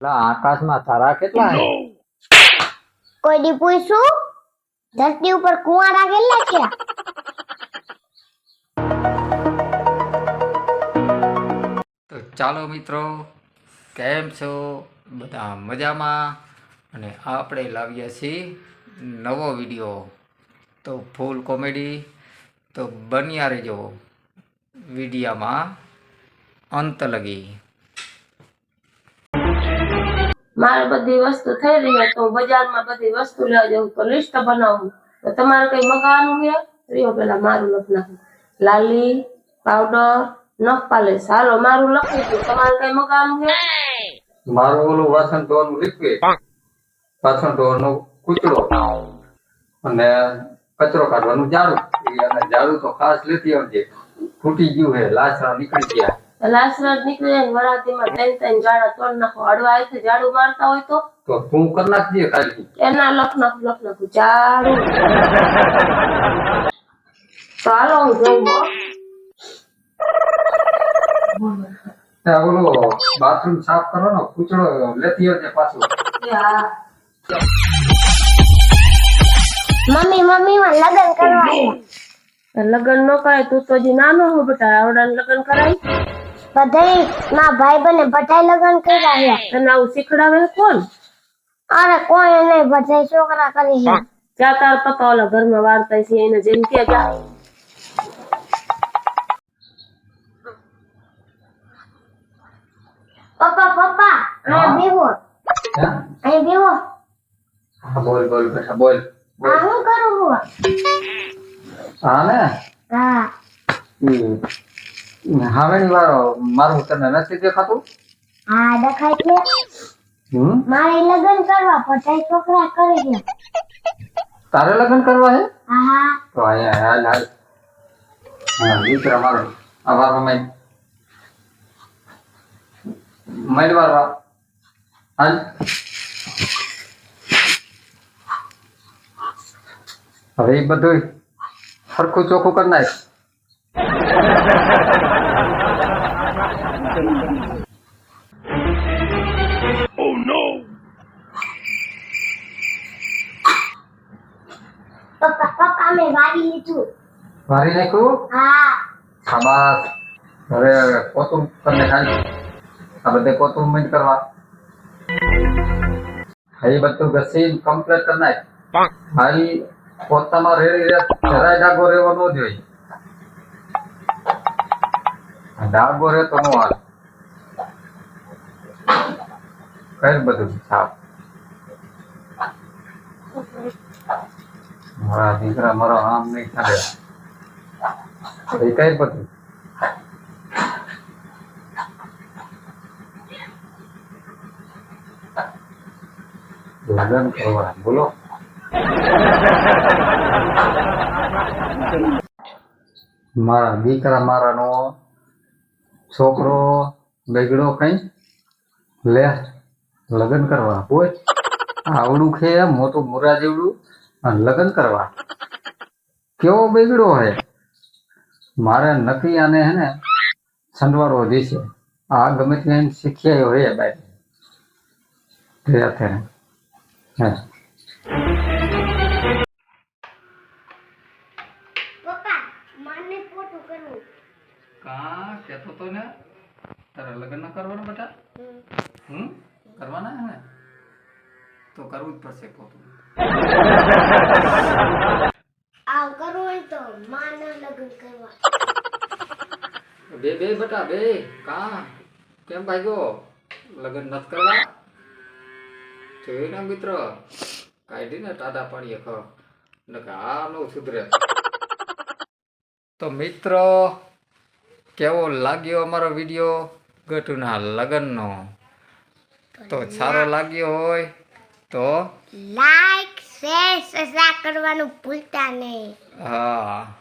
પેલા આકાશમાં તારા કેટલા છે કોઈ દી પૂછું? ધરતી ઉપર કુંવારા કેટલા છે? તો ચાલો મિત્રો કેમ છો? બધા મજામાં? અને આપણે લાવીએ છીએ નવો વીડિયો. તો ફૂલ કોમેડી. તો બન્યા રહેજો વિડીયામાં અંત લગી. મારે બધી વસ્તુ થઈ રહી તો બજારમાં બધી વસ્તુ લેવા જવું તો લિસ્ટ બનાવું. તો તમારે કઈ મગાવવાનું છે? રહ્યો પેલા મારું લખ નાખું. લાલી પાવડર નખ પાલે હાલો મારું લખી દઉં. તમારે કઈ મગાવવાનું છે? મારું ઓલું વાસણ ધોવાનું લિક્વિડ વાસણ ધોવાનું કૂચડો અને કચરો કાઢવાનું ઝાડુ. અને ઝાડુ તો ખાસ લેતી આવજે. ફૂટી ગયું છે લાસરા નીકળી ગયા. લાસરાજ નીકળી જાય વરાતીમાં ત્રણ ત્રણ જાડા તોડ નાખો. અડવા આવી ઝાડુ મારતા હોય તો? તો તું કરી નાખજે ખાલી એના લખ નાખું લખ નાખું. ઝાડુ. તો હું જોઉં હો. ત્યાં ઓલો બાથરૂમ સાફ કરવાનો કૂચડો લેતી આવજે પાછું. મમ્મી મમ્મી માં લગ્ન કરવા લગન ન કરાય તું તો હજી નાનો હો બેટા. આવડાને લગ્ન કરાય. બધાય ના ભાઈ બને બધાય લગ્ન કર્યા છે. તને આવું શીખડાવે કોણ? અરે કોઈ નહીં બધાય છોકરા કરી છે. જ્યાં તાર પપ્પા ઓલા ઘરમાં વાર્તા છે એને જેમ કે જા. પપ્પા પપ્પા અહીં બેહો. હા? અહીં બેહો. હા બોલ બોલ બેટા બોલ. આ હું કરું હું? હા ને? હા. ઈ હાવેણી વાળો મારું તને નથી દેખાતું? હા દેખાય છે. મારે લગ્ન કરવા બધાય છોકરા કરી છે તારે લગ્ન કરવા છે હા હા. તો અહીંયા હાલ હાલ. હા દીકરા મારો આ વારો મેં મેલ હાલ. હવે એ બધું સરખું ચોખ્ખું કરી નાખ. પપ્પા પપ્પા મેં વાળી લીધું. વારી નાખ્યું? હા. શાબાશ હવે પોતું તમને ખાલી આ બધે પોતું મિન્ટ કરવા. હા બધું ઘસીને કમ્પ્લીટ કરી નાખ. હાઈ પોતામાં રેડી રે જરાય ડાગો રહેવો ન જોઈએ. ડાગો રહે તો નો હાલ. કઈ બધું સાફ મારા દીકરા મારો આમ નહીં ચાલે. એ કઈ બધું લગ્ન કરવા બોલો. મારા દીકરા મારાનો છોકરો બેગડો કઈ લે લગ્ન કરવા. હોય આવડું છે મોટું મુરા જેવડું અને લગ્ન કરવા. કેવો બેગડો હે? મારે નક્કી આને હે ને સંડવારો દેશે આ ગમે ત્યાં શીખ્યા હોય બાઈ. હે. પપ્પા મને ફોટો કરવું. કા? કહેતો તો ને તારે લગ્ન ના કરવાનું બેટા હમ કરવાના હે ને તો કરવું જ પડશે પોતું આવ કરવું હોય તો માના લગ્ન કરવા બે બે બેટા બે કા કેમ ભાગ્યો લગ્ન નથ કરવા જોયું ને મિત્ર કાઢી ને ટાટા પાડીએ ખ નકર આ નો સુધરે તો મિત્રો કેવો લાગ્યો અમારો વીડિયો? ગટુના લગ્નનો. તો સારો લાગ્યો હોય તો લાઈક શેર સબસ્ક્રાઇબ કરવાનું ભૂલતા નહીં. હા.